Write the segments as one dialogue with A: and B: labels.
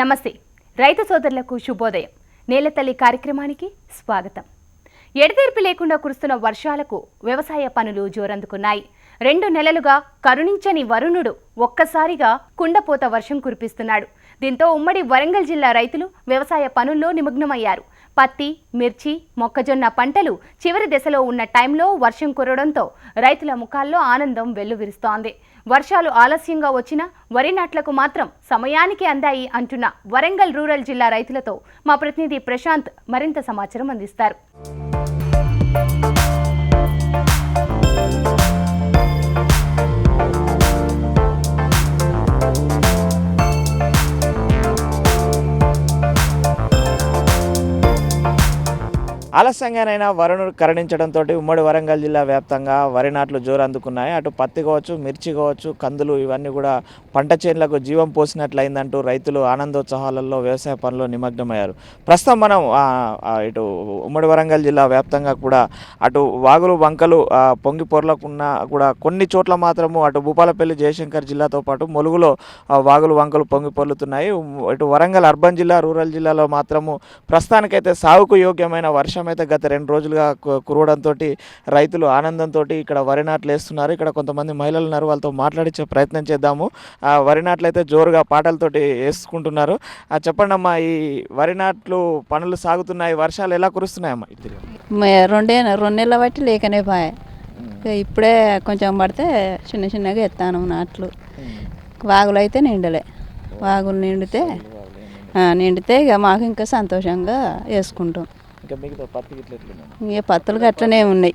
A: నమస్తే. రైతు సోదరులకు శుభోదయం. నేలతల్లి కార్యక్రమానికి స్వాగతం. ఎడతెరిపి లేకుండా కురుస్తున్న వర్షాలకు వ్యవసాయ పనులు జోరందుకున్నాయి. రెండు నెలలుగా కరుణించని వరుణుడు ఒక్కసారిగా కుండపోత వర్షం కురిపిస్తున్నాడు. దీంతో ఉమ్మడి వరంగల్ జిల్లా రైతులు వ్యవసాయ పనుల్లో నిమగ్నమయ్యారు. పత్తి మిర్చి మొక్కజొన్న పంటలు చివరి దశలో ఉన్న టైంలో వర్షం కురవడంతో రైతుల ముఖాల్లో ఆనందం వెల్లువిరుస్తోంది. వర్షాలు ఆలస్యంగా వచ్చినా వరి నాట్లకు మాత్రం సమయానికి అందాయి అంటున్న వరంగల్ రూరల్ జిల్లా రైతులతో మా ప్రతినిధి ప్రశాంత్ మరింత సమాచారం అందిస్తారు.
B: ఆలస్యంగానైనా వరుణుడు కరణించడంతో ఉమ్మడి వరంగల్ జిల్లా వ్యాప్తంగా వరి నాట్లు జోరు అందుకున్నాయి అటు పత్తి కావచ్చు మిర్చి కావచ్చు కందులు ఇవన్నీ కూడా పంట చేనులకు జీవం పోసినట్లయిందంటూ రైతులు ఆనందోత్సవాలలో వ్యవసాయ పనుల్లో నిమగ్నమయ్యారు. ప్రస్తుతం మనం ఇటు ఉమ్మడి వరంగల్ జిల్లా వ్యాప్తంగా కూడా అటు వాగులు వంకలు పొంగి పొరలకున్న కూడా కొన్ని చోట్ల మాత్రము అటు భూపాలపల్లి జయశంకర్ జిల్లాతో పాటు ములుగులో వాగులు వంకలు పొంగి పొర్లుతున్నాయి. ఇటు వరంగల్ అర్బన్ జిల్లా రూరల్ జిల్లాలో మాత్రము ప్రస్తుతానికైతే సాగుకు యోగ్యమైన వర్షం అయితే గత రెండు రోజులుగా కురవడంతో రైతులు ఆనందంతో ఇక్కడ వరి నాట్లు వేస్తున్నారు. ఇక్కడ కొంతమంది మహిళలు ఉన్నారు. వాళ్ళతో మాట్లాడించే ప్రయత్నం చేద్దాము. ఆ వరి నాట్లు అయితే జోరుగా పాటలతోటి వేసుకుంటున్నారు. ఆ చెప్పండి అమ్మా ఈ వరి నాట్లు పనులు సాగుతున్నాయి. వర్షాలు ఎలా కురుస్తున్నాయమ్మా?
C: రెండే రెండు నెలల బట్టి లేకనే పాయ. ఇక ఇప్పుడే కొంచెం పడితే చిన్న చిన్నగా ఎత్తాను నాట్లు. వాగులు అయితే నిండలే. వాగులు నిండితే నిండితే ఇక మాకు ఇంకా సంతోషంగా వేసుకుంటాం.
B: ఇంకా మిగతా పత్తి గిట్ల ఎట్లున్నాయి?
C: ఇక పత్తులు అట్లనే ఉన్నాయి.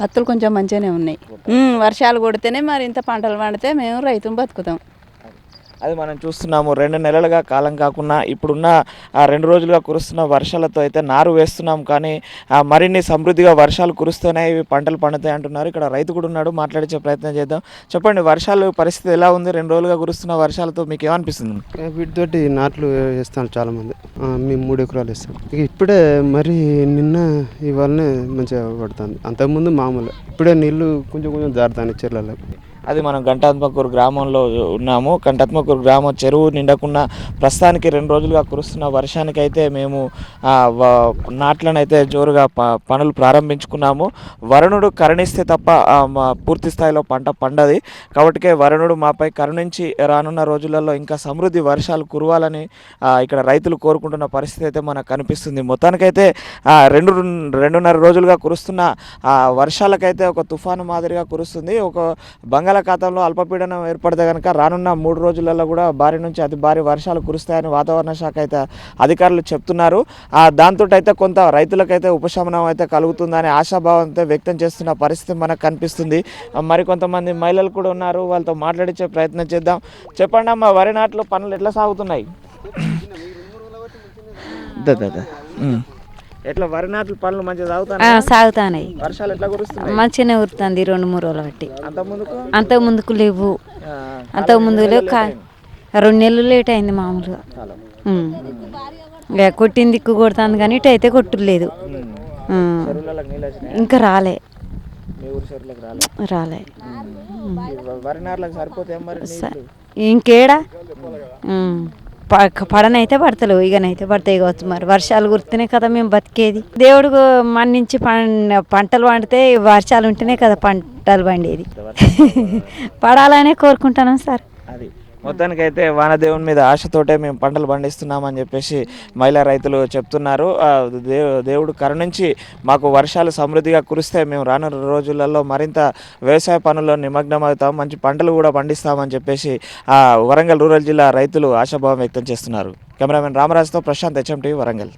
C: పత్తులు కొంచెం మంచిగానే ఉన్నాయి వర్షాలు కొడితేనే మరి ఇంత పంటలు పండితే మేము రైతులు బతుకుతాం
B: అది మనం చూస్తున్నాము. రెండు నెలలుగా కాలం కాకుండా ఇప్పుడున్న ఆ రెండు రోజులుగా కురుస్తున్న వర్షాలతో అయితే నారు వేస్తున్నాం. కానీ ఆ మరిన్ని సమృద్ధిగా వర్షాలు కురుస్తూనే ఇవి పంటలు పండుతాయి అంటున్నారు. ఇక్కడ రైతు కూడా ఉన్నాడు. మాట్లాడే ప్రయత్నం చేద్దాం. చెప్పండి వర్షాలు పరిస్థితి ఎలా ఉంది? రెండు రోజులుగా కురుస్తున్న వర్షాలతో మీకు ఏమనిపిస్తుంది?
D: వీటితోటి నాట్లు వేస్తాను చాలామంది. మేము మూడు ఎకరాలు వేస్తాం. ఇప్పుడే మరి నిన్న ఇవాళనే మంచిగా పడుతుంది. అంతకుముందు మామూలు. ఇప్పుడే నీళ్ళు కొంచెం కొంచెం జారుతాను చెర్లలో
B: అది మనం ఘంటాత్మకూరు గ్రామంలో ఉన్నాము. ఘంటాత్మకూరు గ్రామం చెరువు నిండకుండా ప్రస్తుతానికి రెండు రోజులుగా కురుస్తున్న వర్షానికి అయితే మేము నాట్లనైతే నాట్లను అయితే జోరుగా ప పనులు ప్రారంభించుకున్నాము. వరుణుడు కరుణిస్తే తప్ప పూర్తి స్థాయిలో పంట పండది. కాబట్టి వరుణుడు మాపై కరుణించి రానున్న రోజులలో ఇంకా సమృద్ధి వర్షాలు కురవాలని ఇక్కడ రైతులు కోరుకుంటున్న పరిస్థితి అయితే మనకు కనిపిస్తుంది. మొత్తానికైతే రెండు రెండున్నర రోజులుగా కురుస్తున్న వర్షాలకైతే ఒక తుఫాను మాదిరిగా కురుస్తుంది. ఒక బంగాళాఖాతంలో అల్పపీడనం ఏర్పడితే కనుక రానున్న మూడు రోజులలో కూడా భారీ నుంచి అతి భారీ వర్షాలు కురుస్తాయని వాతావరణ శాఖ అయితే అధికారులు చెప్తున్నారు. దాంతో అయితే కొంత రైతులకైతే ఉపశమనం అయితే కలుగుతుందని ఆశాభావంతో వ్యక్తం చేస్తున్న పరిస్థితి మనకు కనిపిస్తుంది. మరికొంతమంది మహిళలు కూడా ఉన్నారు. వాళ్ళతో మాట్లాడించే ప్రయత్నం చేద్దాం. చెప్పండి అమ్మా వరి నాట్లు పనులు ఎట్లా సాగుతున్నాయి? ఎట్లా వరి నాట్లు పనులు మంచిగా సాగుతాయి వర్షాలు ఎట్లా కురుస్తున్నాయి?
E: మంచిగానే ఉరుతుంది రెండు మూడు రోజులు బట్టి.
B: అంత ముందుకు
E: అంతకు ముందుకు లేవు.
B: ఆ,
E: అంతకు ముందు లేవు. కా రెండు నెలలు లేట్ అయింది మామూలుగా. ఇక కొట్టిన దిక్కు కొడుతుంది కానీ ఇటు అయితే కొట్టులేదు. ఇంకా రాలే. రాలే? ఇంకేడా? పడనైతే పడతలేవు ఇకనైతే పడతాయి కావచ్చు మరి. వర్షాలు కురితేనే కదా మేము బతికేది. దేవుడు మన్నించి పంటలు పండితే వర్షాలు ఉంటేనే కదా పంటలు పండేది. పడాలనే కోరుకుంటున్నాం సార్.
B: మొత్తానికైతే వానదేవుని మీద ఆశతోటే మేము పంటలు పండిస్తున్నామని చెప్పేసి మహిళా రైతులు చెప్తున్నారు. దేవుడు కరుణించి మాకు వర్షాలు సమృద్ధిగా కురిస్తే మేము రానున్న రోజులలో మరింత వ్యవసాయ పనుల్లో నిమగ్నం అవుతాం మంచి పంటలు కూడా పండిస్తామని చెప్పేసి ఆ, వరంగల్ రూరల్ జిల్లా రైతులు ఆశాభావం వ్యక్తం చేస్తున్నారు. కెమెరామెన్ రామరాజుతో ప్రశాంత్ హెచ్ఎం టీవీ వరంగల్.